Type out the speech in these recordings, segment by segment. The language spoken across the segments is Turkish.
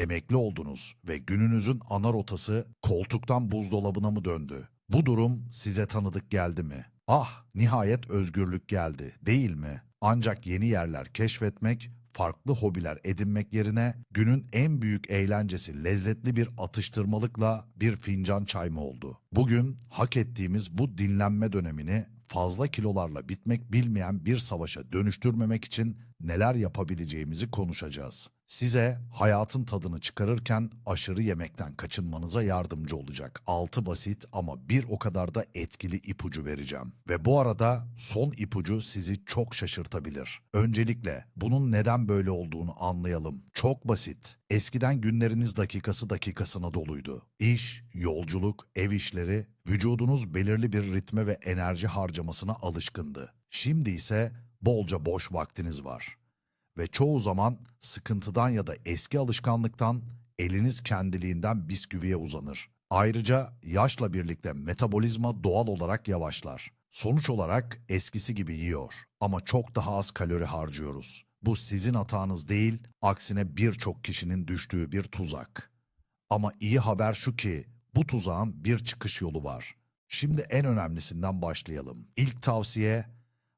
Emekli oldunuz ve gününüzün ana rotası koltuktan buzdolabına mı döndü? Bu durum size tanıdık geldi mi? Ah, nihayet özgürlük geldi, değil mi? Ancak yeni yerler keşfetmek, farklı hobiler edinmek yerine günün en büyük eğlencesi lezzetli bir atıştırmalıkla bir fincan çay mı oldu? Bugün hak ettiğimiz bu dinlenme dönemini fazla kilolarla bitmek bilmeyen bir savaşa dönüştürmemek için neler yapabileceğimizi konuşacağız. Size hayatın tadını çıkarırken aşırı yemekten kaçınmanıza yardımcı olacak. Altı basit ama bir o kadar da etkili ipucu vereceğim. Ve bu arada son ipucu sizi çok şaşırtabilir. Öncelikle bunun neden böyle olduğunu anlayalım. Çok basit. Eskiden günleriniz dakikası dakikasına doluydu. İş, yolculuk, ev işleri, vücudunuz belirli bir ritme ve enerji harcamasına alışkındı. Şimdi ise bolca boş vaktiniz var ve çoğu zaman sıkıntıdan ya da eski alışkanlıktan eliniz kendiliğinden bisküviye uzanır. Ayrıca yaşla birlikte metabolizma doğal olarak yavaşlar. Sonuç olarak eskisi gibi yiyor ama çok daha az kalori harcıyoruz. Bu sizin hatanız değil, aksine birçok kişinin düştüğü bir tuzak. Ama iyi haber şu ki bu tuzağın bir çıkış yolu var. Şimdi en önemlisinden başlayalım. İlk tavsiye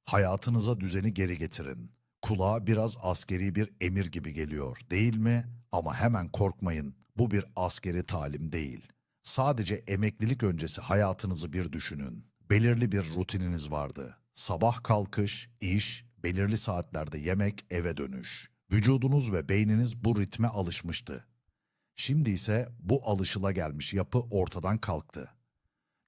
hayatınıza düzeni geri getirin. Kulağa biraz askeri bir emir gibi geliyor, değil mi? Ama hemen korkmayın. Bu bir askeri talim değil. Sadece emeklilik öncesi hayatınızı bir düşünün. Belirli bir rutininiz vardı. Sabah kalkış, iş, belirli saatlerde yemek, eve dönüş. Vücudunuz ve beyniniz bu ritme alışmıştı. Şimdi ise bu alışılagelmiş yapı ortadan kalktı.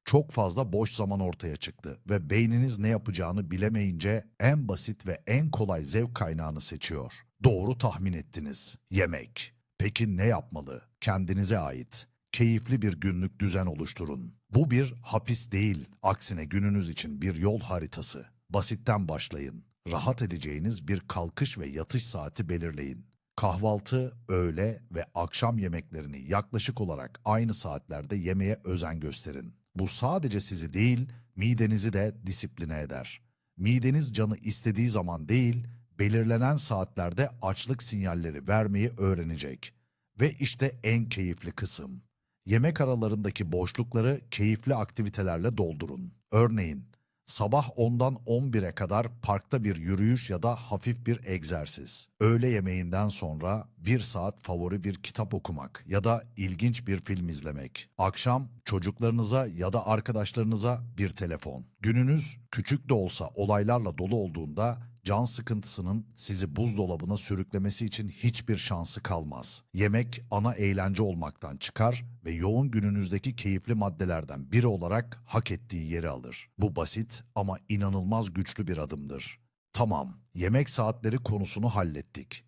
Çok fazla boş zaman ortaya çıktı ve beyniniz ne yapacağını bilemeyince en basit ve en kolay zevk kaynağını seçiyor. Doğru tahmin ettiniz. Yemek. Peki ne yapmalı? Kendinize ait. Keyifli bir günlük düzen oluşturun. Bu bir hapis değil, aksine gününüz için bir yol haritası. Basitten başlayın. Rahat edeceğiniz bir kalkış ve yatış saati belirleyin. Kahvaltı, öğle ve akşam yemeklerini yaklaşık olarak aynı saatlerde yemeye özen gösterin. Bu sadece sizi değil, midenizi de disipline eder. Mideniz canı istediği zaman değil, belirlenen saatlerde açlık sinyalleri vermeyi öğrenecek. Ve işte en keyifli kısım. Yemek aralarındaki boşlukları keyifli aktivitelerle doldurun. Örneğin, sabah 10'dan 11'e kadar parkta bir yürüyüş ya da hafif bir egzersiz. Öğle yemeğinden sonra bir saat favori bir kitap okumak ya da ilginç bir film izlemek. Akşam çocuklarınıza ya da arkadaşlarınıza bir telefon. Gününüz küçük de olsa olaylarla dolu olduğunda can sıkıntısının sizi buzdolabına sürüklemesi için hiçbir şansı kalmaz. Yemek ana eğlence olmaktan çıkar ve yoğun gününüzdeki keyifli maddelerden biri olarak hak ettiği yeri alır. Bu basit ama inanılmaz güçlü bir adımdır. Tamam, yemek saatleri konusunu hallettik.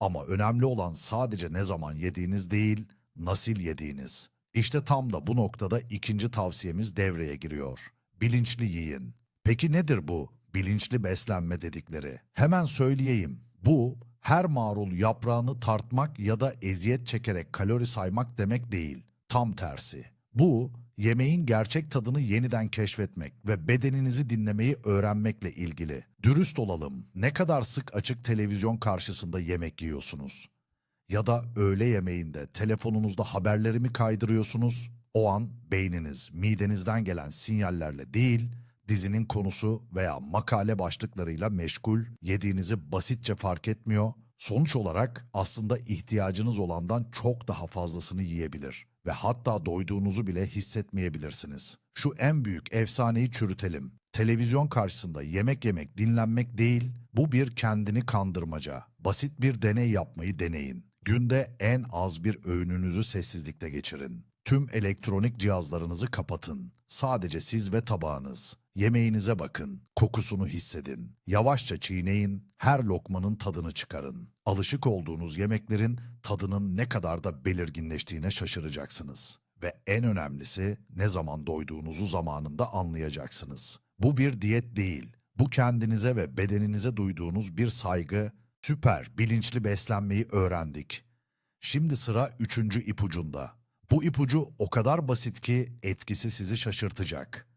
Ama önemli olan sadece ne zaman yediğiniz değil, nasıl yediğiniz. İşte tam da bu noktada ikinci tavsiyemiz devreye giriyor. Bilinçli yiyin. Peki nedir bu bilinçli beslenme dedikleri? Hemen söyleyeyim. Bu her marul yaprağını tartmak ya da eziyet çekerek kalori saymak demek değil. Tam tersi. Bu yemeğin gerçek tadını yeniden keşfetmek ve bedeninizi dinlemeyi öğrenmekle ilgili. Dürüst olalım. Ne kadar sık açık televizyon karşısında yemek yiyorsunuz? Ya da öğle yemeğinde telefonunuzda haberleri mi kaydırıyorsunuz? O an beyniniz midenizden gelen sinyallerle değil, dizinin konusu veya makale başlıklarıyla meşgul, yediğinizi basitçe fark etmiyor. Sonuç olarak aslında ihtiyacınız olandan çok daha fazlasını yiyebilir ve hatta doyduğunuzu bile hissetmeyebilirsiniz. Şu en büyük efsaneyi çürütelim. Televizyon karşısında yemek yemek dinlenmek değil, bu bir kendini kandırmaca. Basit bir deney yapmayı deneyin. Günde en az bir öğününüzü sessizlikte geçirin. Tüm elektronik cihazlarınızı kapatın. Sadece siz ve tabağınız. Yemeğinize bakın, kokusunu hissedin. Yavaşça çiğneyin, her lokmanın tadını çıkarın. Alışık olduğunuz yemeklerin tadının ne kadar da belirginleştiğine şaşıracaksınız. Ve en önemlisi ne zaman doyduğunuzu zamanında anlayacaksınız. Bu bir diyet değil. Bu kendinize ve bedeninize duyduğunuz bir saygı, süper bilinçli beslenmeyi öğrendik. Şimdi sıra üçüncü ipucunda. Bu ipucu o kadar basit ki etkisi sizi şaşırtacak.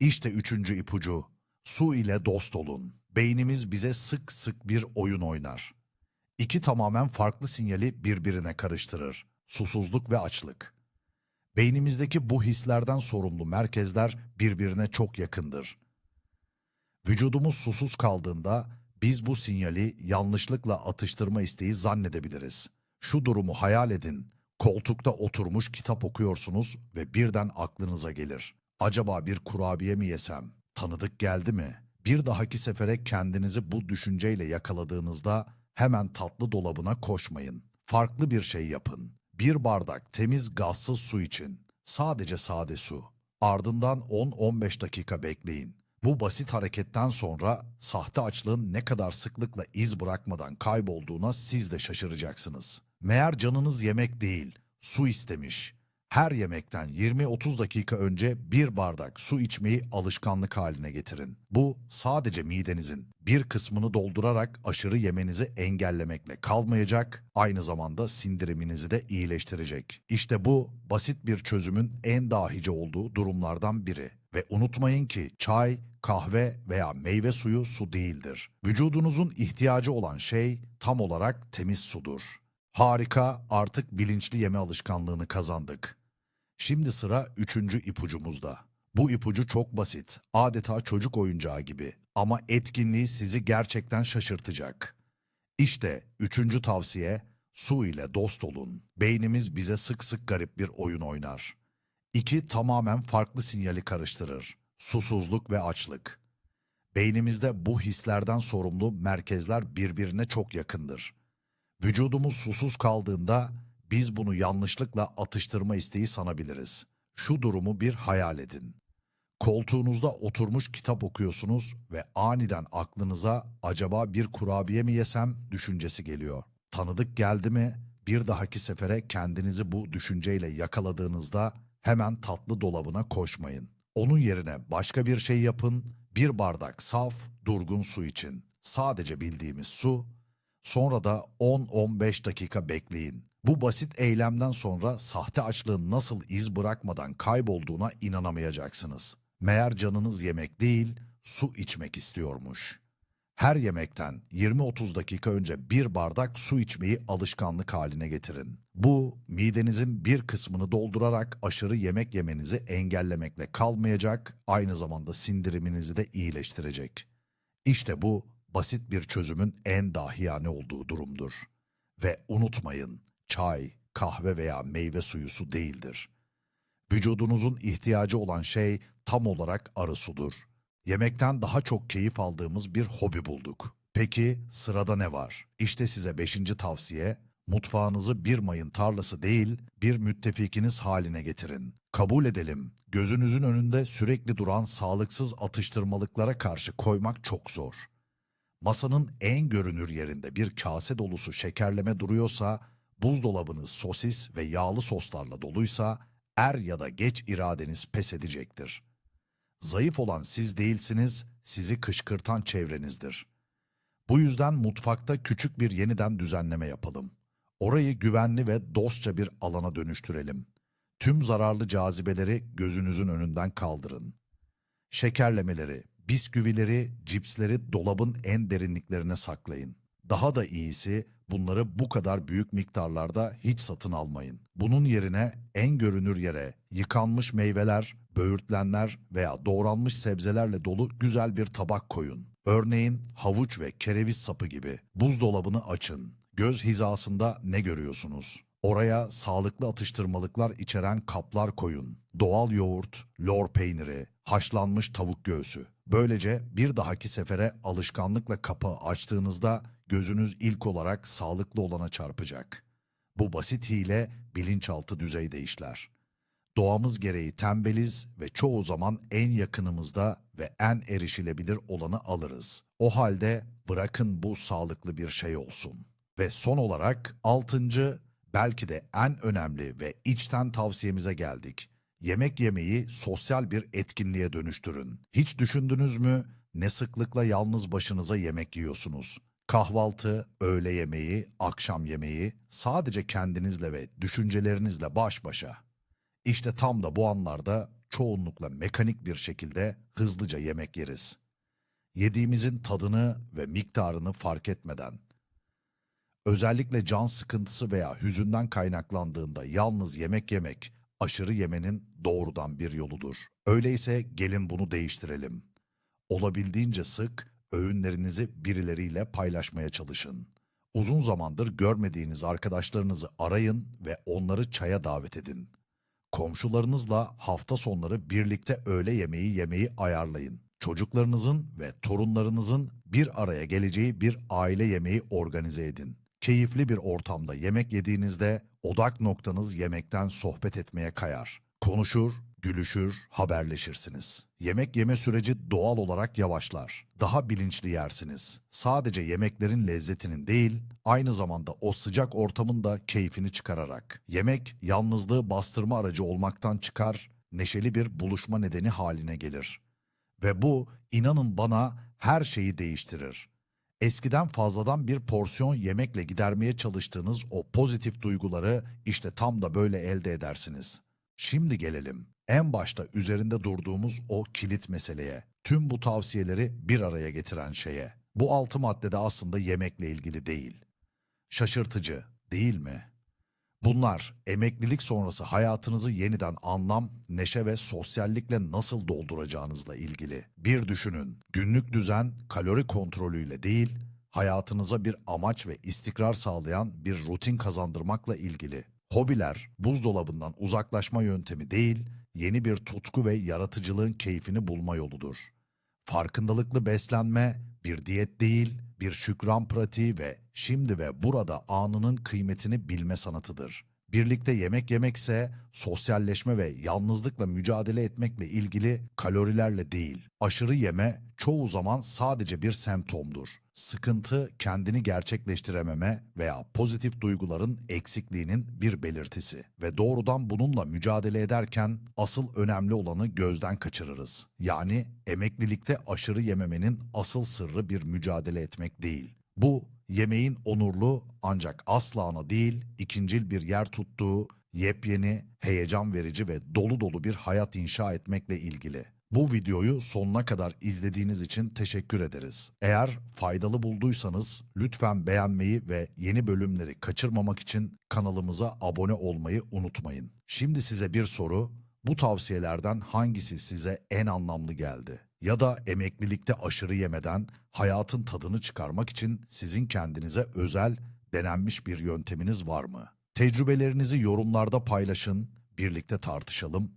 İşte üçüncü ipucu. Su ile dost olun. Beynimiz bize sık sık bir oyun oynar. İki tamamen farklı sinyali birbirine karıştırır. Susuzluk ve açlık. Beynimizdeki bu hislerden sorumlu merkezler birbirine çok yakındır. Vücudumuz susuz kaldığında biz bu sinyali yanlışlıkla atıştırma isteği zannedebiliriz. Şu durumu hayal edin. Koltukta oturmuş kitap okuyorsunuz ve birden aklınıza gelir. Acaba bir kurabiye mi yesem? Tanıdık geldi mi? Bir dahaki sefere kendinizi bu düşünceyle yakaladığınızda hemen tatlı dolabına koşmayın. Farklı bir şey yapın. Bir bardak temiz gazsız su için. Sadece sade su. Ardından 10-15 dakika bekleyin. Bu basit hareketten sonra sahte açlığın ne kadar sıklıkla iz bırakmadan kaybolduğuna siz de şaşıracaksınız. Meğer canınız yemek değil, su istemiş. Her yemekten 20-30 dakika önce bir bardak su içmeyi alışkanlık haline getirin. Bu sadece midenizin bir kısmını doldurarak aşırı yemenizi engellemekle kalmayacak, aynı zamanda sindiriminizi de iyileştirecek. İşte bu basit bir çözümün en dahice olduğu durumlardan biri. Ve unutmayın ki çay, kahve veya meyve suyu su değildir. Vücudunuzun ihtiyacı olan şey tam olarak temiz sudur. Harika, artık bilinçli yeme alışkanlığını kazandık. Şimdi sıra üçüncü ipucumuzda. Bu ipucu çok basit, adeta çocuk oyuncağı gibi ama etkinliği sizi gerçekten şaşırtacak. İşte üçüncü tavsiye, su ile dost olun. Beynimiz bize sık sık garip bir oyun oynar. İki tamamen farklı sinyali karıştırır. Susuzluk ve açlık. Beynimizde bu hislerden sorumlu merkezler birbirine çok yakındır. Vücudumuz susuz kaldığında biz bunu yanlışlıkla atıştırma isteği sanabiliriz. Şu durumu bir hayal edin. Koltuğunuzda oturmuş kitap okuyorsunuz ve aniden aklınıza acaba bir kurabiye mi yesem düşüncesi geliyor. Tanıdık geldi mi? Bir dahaki sefere kendinizi bu düşünceyle yakaladığınızda hemen tatlı dolabına koşmayın. Onun yerine başka bir şey yapın. Bir bardak saf, durgun su için. Sadece bildiğimiz su. Sonra da 10-15 dakika bekleyin. Bu basit eylemden sonra sahte açlığın nasıl iz bırakmadan kaybolduğuna inanamayacaksınız. Meğer canınız yemek değil, su içmek istiyormuş. Her yemekten 20-30 dakika önce bir bardak su içmeyi alışkanlık haline getirin. Bu, midenizin bir kısmını doldurarak aşırı yemek yemenizi engellemekle kalmayacak, aynı zamanda sindiriminizi de iyileştirecek. İşte bu, basit bir çözümün en dahiyane olduğu durumdur. Ve unutmayın, çay, kahve veya meyve suyu su değildir. Vücudunuzun ihtiyacı olan şey tam olarak arı sudur. Yemekten daha çok keyif aldığımız bir hobi bulduk. Peki sırada ne var? İşte size beşinci tavsiye, mutfağınızı bir mayın tarlası değil, bir müttefikiniz haline getirin. Kabul edelim, gözünüzün önünde sürekli duran sağlıksız atıştırmalıklara karşı koymak çok zor. Masanın en görünür yerinde bir kase dolusu şekerleme duruyorsa, buzdolabınız sosis ve yağlı soslarla doluysa, er ya da geç iradeniz pes edecektir. Zayıf olan siz değilsiniz, sizi kışkırtan çevrenizdir. Bu yüzden mutfakta küçük bir yeniden düzenleme yapalım. Orayı güvenli ve dostça bir alana dönüştürelim. Tüm zararlı cazibeleri gözünüzün önünden kaldırın. Şekerlemeleri, bisküvileri, cipsleri dolabın en derinliklerine saklayın. Daha da iyisi bunları bu kadar büyük miktarlarda hiç satın almayın. Bunun yerine en görünür yere yıkanmış meyveler, böğürtlenler veya doğranmış sebzelerle dolu güzel bir tabak koyun. Örneğin havuç ve kereviz sapı gibi. Buzdolabını açın. Göz hizasında ne görüyorsunuz? Oraya sağlıklı atıştırmalıklar içeren kaplar koyun. Doğal yoğurt, lor peyniri, haşlanmış tavuk göğsü. Böylece bir dahaki sefere alışkanlıkla kapağı açtığınızda gözünüz ilk olarak sağlıklı olana çarpacak. Bu basit hile bilinçaltı düzeyde işler. Doğamız gereği tembeliz ve çoğu zaman en yakınımızda ve en erişilebilir olanı alırız. O halde bırakın bu sağlıklı bir şey olsun. Ve son olarak altıncı, belki de en önemli ve içten tavsiyemize geldik. Yemek yemeyi sosyal bir etkinliğe dönüştürün. Hiç düşündünüz mü ne sıklıkla yalnız başınıza yemek yiyorsunuz? Kahvaltı, öğle yemeği, akşam yemeği sadece kendinizle ve düşüncelerinizle baş başa. İşte tam da bu anlarda çoğunlukla mekanik bir şekilde hızlıca yemek yeriz. Yediğimizin tadını ve miktarını fark etmeden. Özellikle can sıkıntısı veya hüzünden kaynaklandığında yalnız yemek yemek aşırı yemenin doğrudan bir yoludur. Öyleyse gelin bunu değiştirelim. Olabildiğince sık öğünlerinizi birileriyle paylaşmaya çalışın. Uzun zamandır görmediğiniz arkadaşlarınızı arayın ve onları çaya davet edin. Komşularınızla hafta sonları birlikte öğle yemeği yemeyi ayarlayın. Çocuklarınızın ve torunlarınızın bir araya geleceği bir aile yemeği organize edin. Keyifli bir ortamda yemek yediğinizde odak noktanız yemekten sohbet etmeye kayar. Konuşur, gülüşür, haberleşirsiniz. Yemek yeme süreci doğal olarak yavaşlar. Daha bilinçli yersiniz. Sadece yemeklerin lezzetinin değil, aynı zamanda o sıcak ortamın da keyfini çıkararak. Yemek yalnızlığı bastırma aracı olmaktan çıkar, neşeli bir buluşma nedeni haline gelir. Ve bu inanın bana her şeyi değiştirir. Eskiden fazladan bir porsiyon yemekle gidermeye çalıştığınız o pozitif duyguları işte tam da böyle elde edersiniz. Şimdi gelelim en başta üzerinde durduğumuz o kilit meseleye. Tüm bu tavsiyeleri bir araya getiren şeye. Bu altı maddede aslında yemekle ilgili değil. Şaşırtıcı, değil mi? Bunlar emeklilik sonrası hayatınızı yeniden anlam, neşe ve sosyallikle nasıl dolduracağınızla ilgili. Bir düşünün, günlük düzen kalori kontrolüyle değil, hayatınıza bir amaç ve istikrar sağlayan bir rutin kazandırmakla ilgili. Hobiler, buzdolabından uzaklaşma yöntemi değil, yeni bir tutku ve yaratıcılığın keyfini bulma yoludur. Farkındalıklı beslenme bir diyet değil, bir şükran pratiği ve şimdi ve burada anının kıymetini bilme sanatıdır. Birlikte yemek yemekse sosyalleşme ve yalnızlıkla mücadele etmekle ilgili kalorilerle değil. Aşırı yeme çoğu zaman sadece bir semptomdur. Sıkıntı kendini gerçekleştirememe veya pozitif duyguların eksikliğinin bir belirtisi ve doğrudan bununla mücadele ederken asıl önemli olanı gözden kaçırırız. Yani emeklilikte aşırı yememenin asıl sırrı bir mücadele etmek değil. Bu yemeğin onurlu ancak asla ana değil ikincil bir yer tuttuğu yepyeni, heyecan verici ve dolu dolu bir hayat inşa etmekle ilgili. Bu videoyu sonuna kadar izlediğiniz için teşekkür ederiz. Eğer faydalı bulduysanız lütfen beğenmeyi ve yeni bölümleri kaçırmamak için kanalımıza abone olmayı unutmayın. Şimdi size bir soru. Bu tavsiyelerden hangisi size en anlamlı geldi? Ya da emeklilikte aşırı yemeden hayatın tadını çıkarmak için sizin kendinize özel, denenmiş bir yönteminiz var mı? Tecrübelerinizi yorumlarda paylaşın, birlikte tartışalım